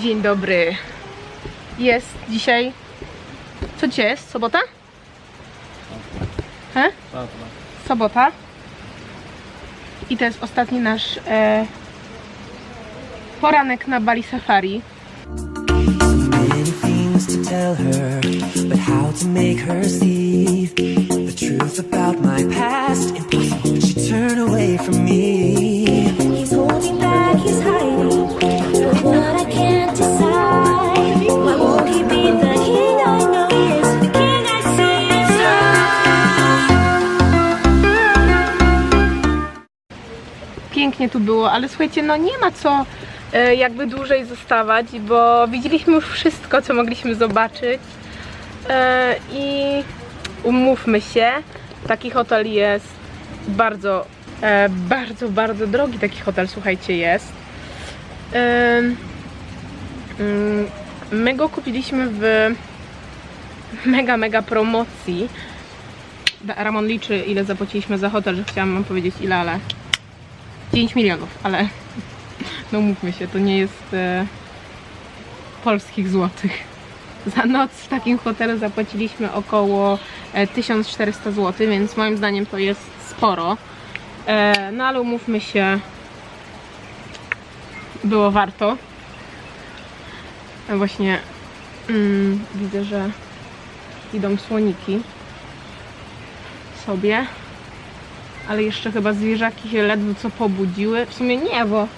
Dzień dobry. Jest dzisiaj. Co dzisiaj jest? Sobota? He? Sobota. I to jest ostatni nasz e, poranek na Bali Safari. But Pięknie tu było, ale słuchajcie, no nie ma co e, jakby dłużej zostawać, bo widzieliśmy już wszystko, co mogliśmy zobaczyć. E, I umówmy się, taki hotel jest bardzo, e, bardzo, bardzo drogi. Taki hotel, słuchajcie, jest. Mm, My go kupiliśmy w mega, mega promocji. Ramon liczy, ile zapłaciliśmy za hotel, że chciałam wam powiedzieć ile, ale 5 milionów, ale no mówmy się, to nie jest e, polskich złotych. Za noc w takim hotelu zapłaciliśmy około e, 1400 zł, więc moim zdaniem to jest sporo. E, no ale umówmy się, było warto. E, Właśnie mm, widzę, że idą słoniki sobie ale jeszcze chyba zwierzaki się ledwo co pobudziły. W sumie nie, bo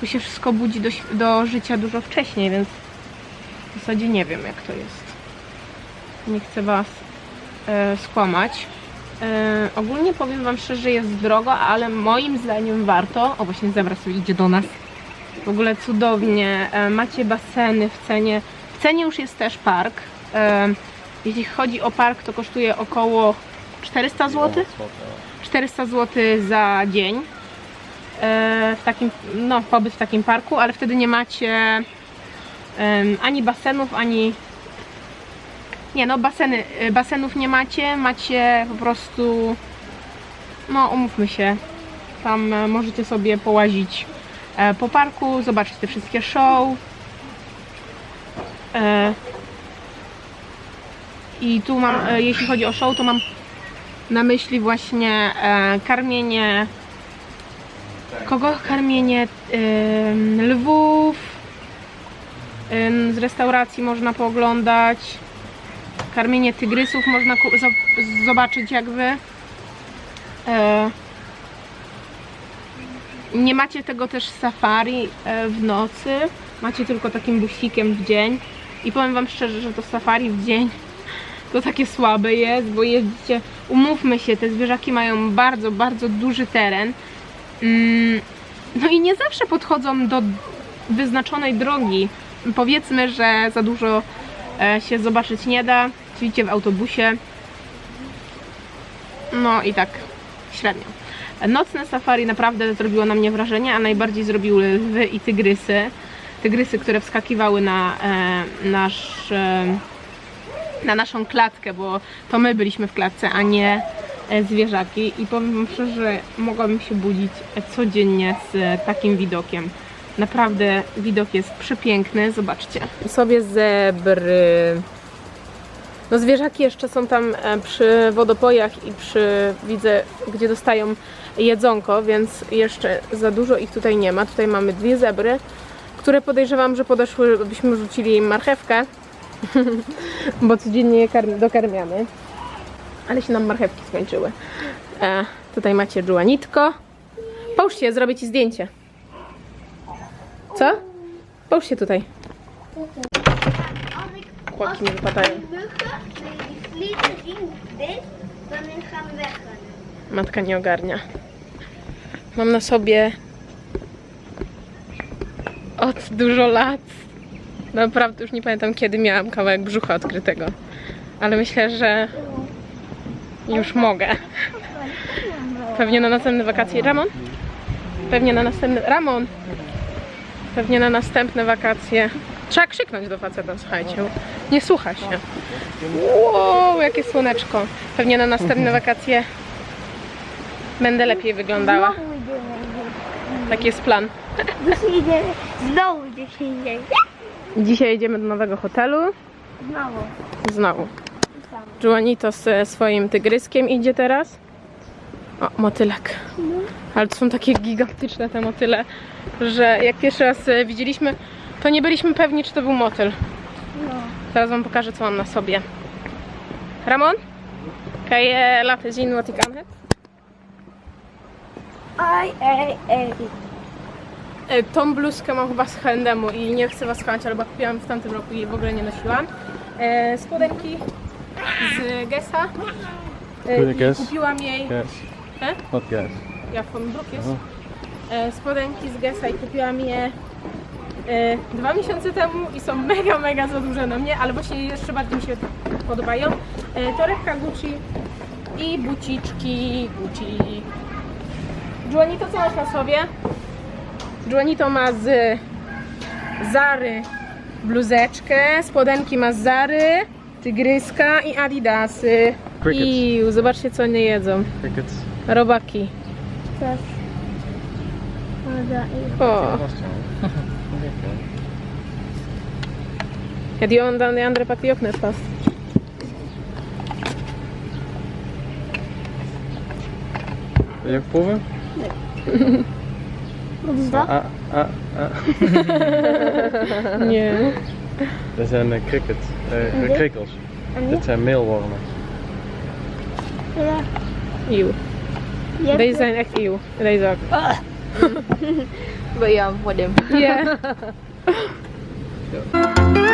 tu się wszystko budzi do, do życia dużo wcześniej, więc w zasadzie nie wiem jak to jest. Nie chcę Was e, skłamać. E, ogólnie powiem Wam szczerze, jest drogo, ale moim zdaniem warto. O, właśnie zebra sobie idzie do nas. W ogóle cudownie. E, macie baseny w cenie. W cenie już jest też park. E, jeśli chodzi o park, to kosztuje około 400 zł. 400 zł za dzień e, w takim, no, pobyt w takim parku, ale wtedy nie macie ani basenów, ani nie no, baseny, e, basenów nie macie, macie po prostu no, umówmy się tam e, możecie sobie połazić po parku, zobaczyć te wszystkie show i tu mam, jeśli chodzi o show, to mam na myśli właśnie e, karmienie kogo? Karmienie em, lwów em, z restauracji można pooglądać karmienie tygrysów można zobaczyć jakby. E, nie macie tego też safari e, w nocy? Macie tylko takim busikiem w dzień? I powiem wam szczerze, że to safari w dzień to takie słabe jest, bo jeździcie, umówmy się, te zwierzaki mają bardzo, bardzo duży teren. Mm, No i nie zawsze podchodzą do wyznaczonej drogi. Powiedzmy, że za dużo e, się zobaczyć nie da. Siedzicie w autobusie. No i tak średnio. Nocne safari naprawdę zrobiło na mnie wrażenie, a najbardziej zrobiły lwy i tygrysy. Tygrysy, które wskakiwały na e, nasz e, na naszą klatkę, bo to my byliśmy w klatce, a nie e, zwierzaki i powiem wam szczerze, mogłabym się budzić e, codziennie z e, takim widokiem. Naprawdę widok jest przepiękny, zobaczcie. Sobie zebry. No zwierzaki jeszcze są tam przy wodopojach i przy, widzę, gdzie dostają jedzonko, więc jeszcze za dużo ich tutaj nie ma. Tutaj mamy dwie zebry, które podejrzewam, że podeszły, byśmy rzucili im marchewkę, bo codziennie je karm- dokarmiamy. Ale się nam marchewki skończyły. E, tutaj macie Juanitko. Połóż się, zrobię ci zdjęcie. Co? Połóż się tutaj. Kłaki mi wypadają. Matka nie ogarnia. Mam na sobie od dużo lat. Naprawdę już nie pamiętam kiedy miałam kawałek brzucha odkrytego. Ale myślę, że już mogę. Pewnie na następne wakacje. Ramon? Pewnie na następne. Ramon! Pewnie na następne wakacje. Trzeba krzyknąć do faceta, słuchajcie. Nie słucha się. Wow, jakie słoneczko. Pewnie na następne wakacje będę lepiej wyglądała. Taki jest plan. Znowu de kinderen. Dzisiaj jedziemy do nowego hotelu. Znowu. Znowu. Juanito z swoim tygryskiem idzie teraz. O, motylek. Ale to są takie gigantyczne te motyle, że jak pierwszy raz e, widzieliśmy, to nie byliśmy pewni, czy to był motyl. No. Teraz wam pokażę, co mam na sobie. Ramon? Kan je laten zien wat ik aan heb? Aj, ej, ej. E, Tą bluzkę mam chyba z H&M i nie chcę was chwalić, ale kupiłam w tamtym roku i w ogóle nie nosiłam. E, spodenki z Gessa. E, i Guess. Kupiłam jej... Yes. E? Yes. Ja von Broek jest. Spodenki z Gessa i kupiłam je dwa miesiące temu i są mega, mega za duże na mnie, ale właśnie jeszcze bardziej mi się podobają. Torebka Gucci i buciczki Gucci. Juanito, co masz na sobie? Juanito ma z Zary bluzeczkę, spodenki ma z Zary, tygryska i adidasy. Crickets. I zobaczcie co nie jedzą. Crickets. Robaki. Też. O, ja die dan de andere pakt die ook net vast. Wil je ook proeven? Wat is dat? Ah, ah, ah. Nie. Dat zijn eh, cricket, eh, dit? krikkels. En Dit zijn meelwormen. Ja. Eeuw. Hebt Deze zijn echt eeuw. Deze ook. But yeah, for them. Ja. Can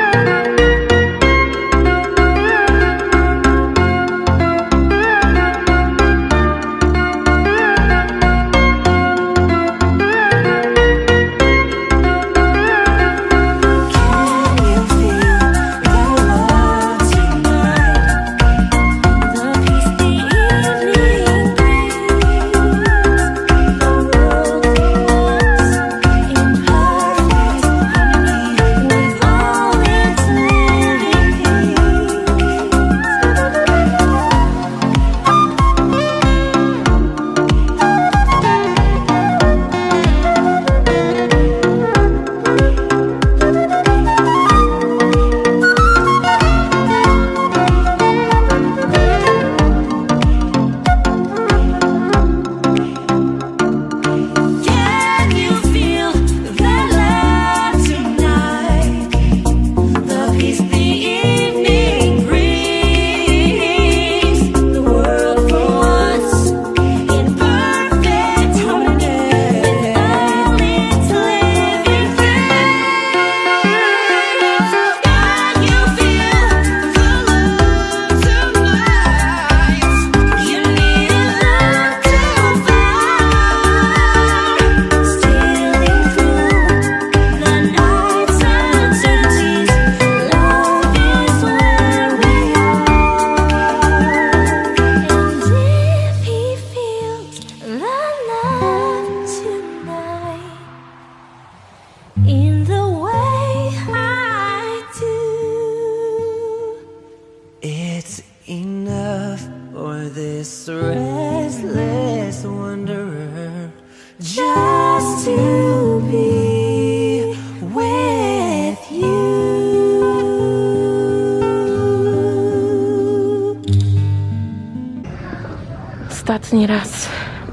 Ostatni raz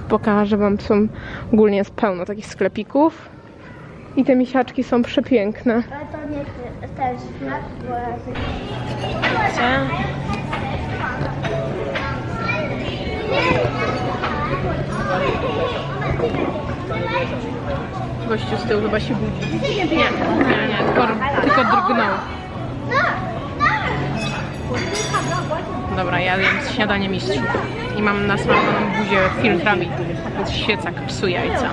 pokażę wam, są ogólnie jest pełno takich sklepików. I te misiaczki są przepiękne. Ale to nie bo ja Gościu z tyłu chyba się budzi. Nie, nie, nie, tylko, tylko drgnął. Dobra, ja jem śniadanie mistrzów i mam nasmarowaną buzię filtrami, więc świecak psuje jajca.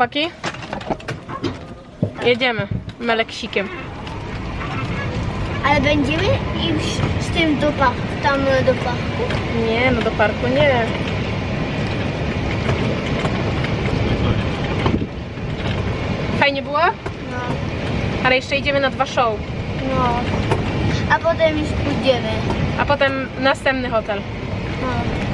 Chłopaki? Jedziemy meleksikiem. Ale będziemy już z tym do parku, tam do parku. Nie, no do parku nie. Fajnie było? No, Ale jeszcze idziemy na dwa show. no. A potem już pójdziemy. A potem następny hotel. No.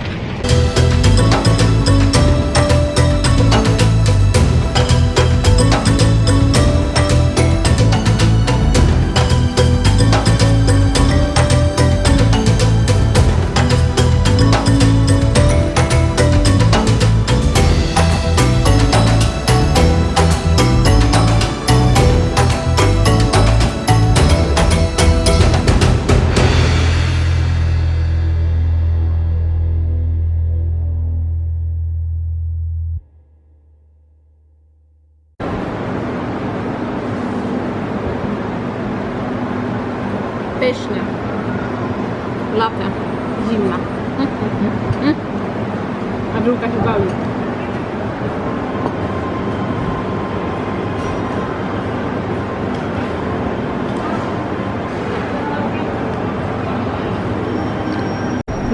Pyszne. Late. Zimna. A druga się bawi.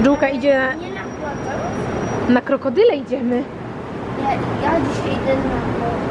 Żółka idzie na krokodyle idziemy. Ja, ja dzisiaj idę na głowę.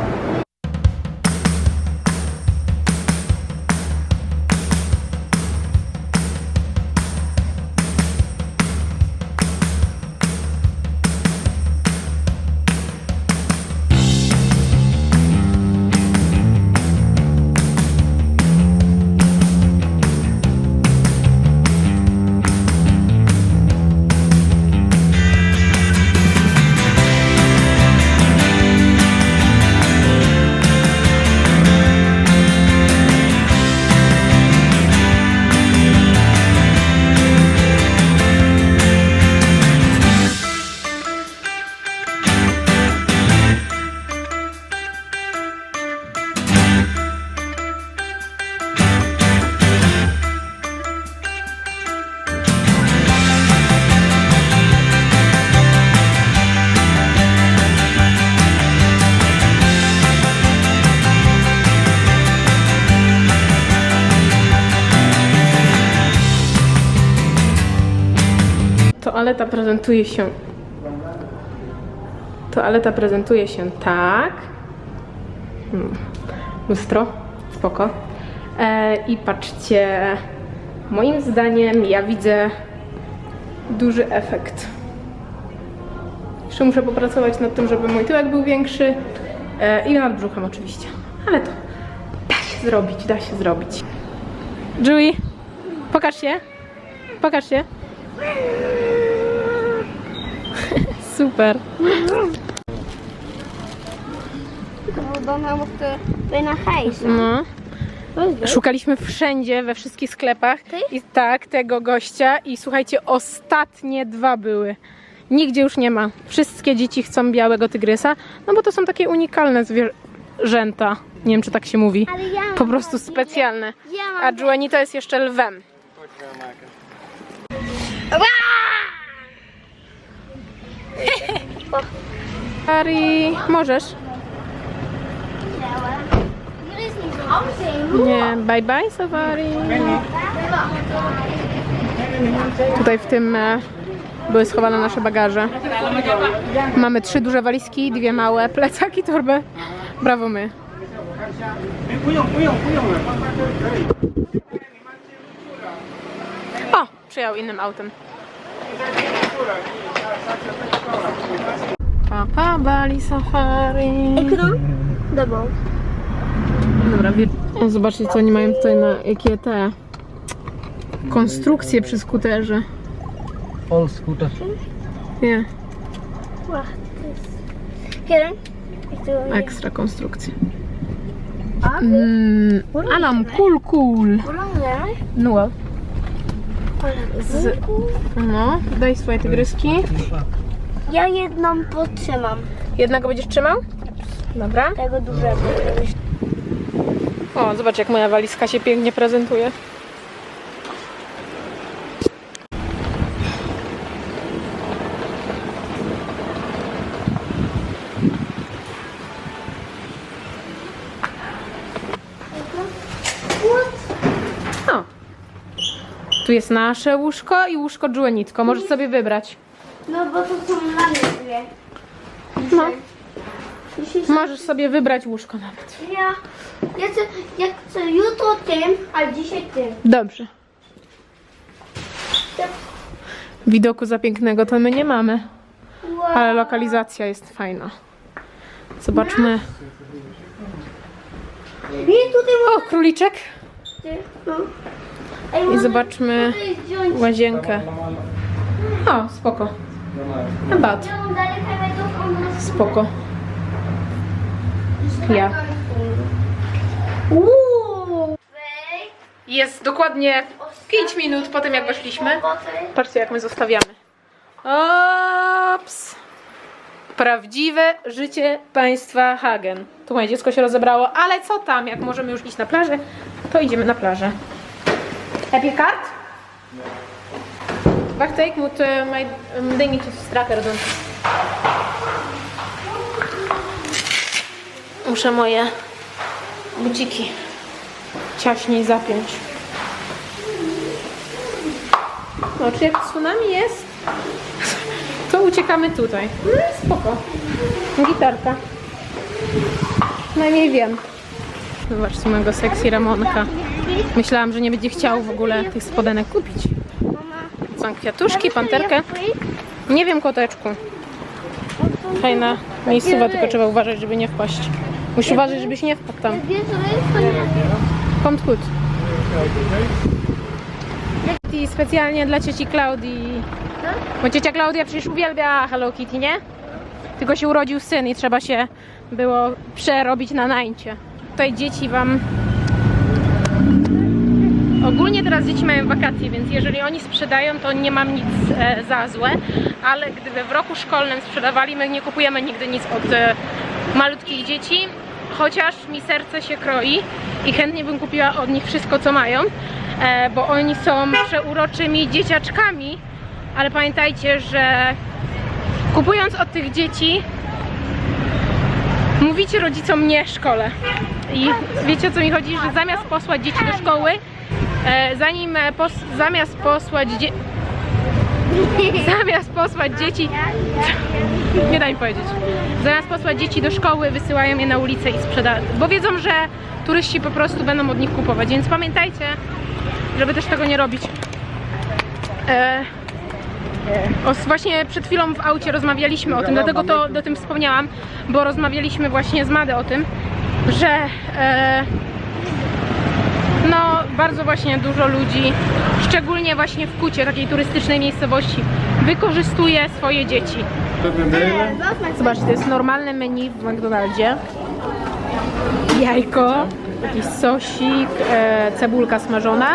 Toaleta prezentuje się. Toaleta prezentuje się tak. Hmm. Lustro, spoko. E, I patrzcie, moim zdaniem ja widzę duży efekt. Jeszcze muszę popracować nad tym, żeby mój tyłek był większy e, i nad brzuchem oczywiście. Ale to da się zrobić, da się zrobić. Julie, pokaż się. Pokaż się. Super. Na. No. Szukaliśmy wszędzie, we wszystkich sklepach. I tak, tego gościa. I słuchajcie, ostatnie dwa były. Nigdzie już nie ma. Wszystkie dzieci chcą białego tygrysa, no bo to są takie unikalne zwierzęta. Nie wiem, czy tak się mówi. Ale ja Po prostu specjalne. Ja A mam Juanito jest jeszcze lwem. Ari, możesz? Nie, bye bye safari. Tutaj w tym e, były schowane nasze bagaże. Mamy trzy duże walizki, dwie małe, plecak i torbę. Brawo my. O, przyjechał innym autem. Papa Bali Safari. Ekran? Dobra. Dobra, zobaczcie co oni mają tutaj na jakie te konstrukcje przy skuterze. All scooter. Nie, to ekstra konstrukcje. Mm, Alam, cool, cool. No, z... no, daj swoje tygryski. Ja jedną potrzymam. Jednego będziesz trzymał? Dobra. Tego dużego. O, zobacz jak moja walizka się pięknie prezentuje. Tu jest nasze łóżko i łóżko Juenitko. Możesz sobie wybrać. No bo to są mnie dwie. No. Dzisiaj są- Możesz sobie wybrać łóżko nawet. Ja, ja chcę, ja chcę jutro tym, a dzisiaj tym. Dobrze. Widoku za pięknego to my nie mamy, Wow. ale lokalizacja jest fajna. Zobaczmy. I tutaj O, króliczek. możecie... No. Ej, I zobaczmy tutaj łazienkę. O, spoko. Nas- Spoko. Ja. Jest dokładnie 5 minut po tym, jak weszliśmy. Patrzcie, jak my zostawiamy. Ops! Prawdziwe życie państwa Hagen. Tu moje dziecko się rozebrało, ale co tam, jak możemy już iść na plażę, to idziemy na plażę. Heb je ik moet mijn mijn dingetjes strakker doen. Muszę moje buciki ciaśniej zapiąć. No, czy jak tsunami jest, to uciekamy tutaj. No i spoko. Gitarka. Najmniej wiem. Zobaczcie mojego sexy Ramonka. Myślałam, że nie będzie chciał w ogóle tych spodenek kupić. Są kwiatuszki, panterkę. Nie wiem, koteczku. Fajna miejscowa, tylko trzeba uważać, żeby nie wpaść. Musisz uważać, żebyś nie wpadł tam. Kommt gut. I specjalnie dla cioci Klaudii. Bo ciocia Klaudia przecież uwielbia Hello Kitty, nie? Tylko się urodził syn i trzeba się było przerobić na nańcie. Tutaj dzieci wam... Ogólnie teraz dzieci mają wakacje, więc jeżeli oni sprzedają, to nie mam nic e, za złe, ale gdyby w roku szkolnym sprzedawali, my nie kupujemy nigdy nic od e, malutkich dzieci, chociaż mi serce się kroi i chętnie bym kupiła od nich wszystko, co mają, e, bo oni są przeuroczymi dzieciaczkami, ale pamiętajcie, że kupując od tych dzieci, mówicie rodzicom nie szkole. I wiecie o co mi chodzi, że zamiast posłać dzieci do szkoły, zanim e, pos, zamiast posłać dzie, zamiast posłać dzieci nie daj mi powiedzieć. Zamiast posłać dzieci do szkoły, wysyłają je na ulicę i sprzedają, bo wiedzą, że turyści po prostu będą od nich kupować, więc pamiętajcie, żeby też tego nie robić. E, o, właśnie przed chwilą w aucie rozmawialiśmy o tym, dlatego to o tym wspomniałam, bo rozmawialiśmy właśnie z Mady o tym, że e, no bardzo właśnie dużo ludzi, szczególnie właśnie w Kucie, takiej turystycznej miejscowości, wykorzystuje swoje dzieci. Zobaczcie, to jest normalne menu w McDonaldzie. Jajko, jakiś sosik, e, cebulka smażona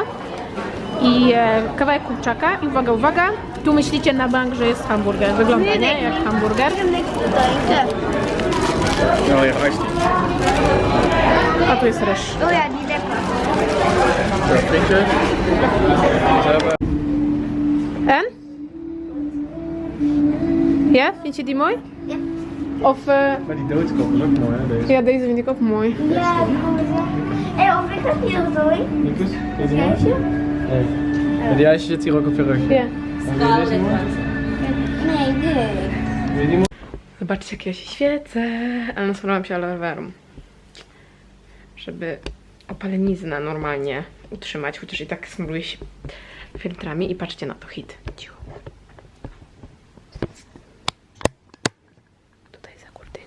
i e, kawałek kurczaka. I uwaga, uwaga, tu myślicie na bank, że jest hamburger. Wygląda, nie? Jak hamburger. No. A tu jest ryż. Ja. Ja, En? Ja, vind je die mooi? Ja. Of, eh, Maar die doodskop is ook mooi hè, deze. ja, deze vind ik ook mooi. Ja, Hé, of ik dat hier zo in? Nikus, is die mooi? Nee. Maar die ijsje zit hier ook op je rug. Ja. Mooi? Nee, mooi? Zobaczcie, jak ja się świecę, ale nasmarowałam się aloe verą, żeby opaleniznę normalnie utrzymać, chociaż i tak smaruję się filtrami i patrzcie na to, hit.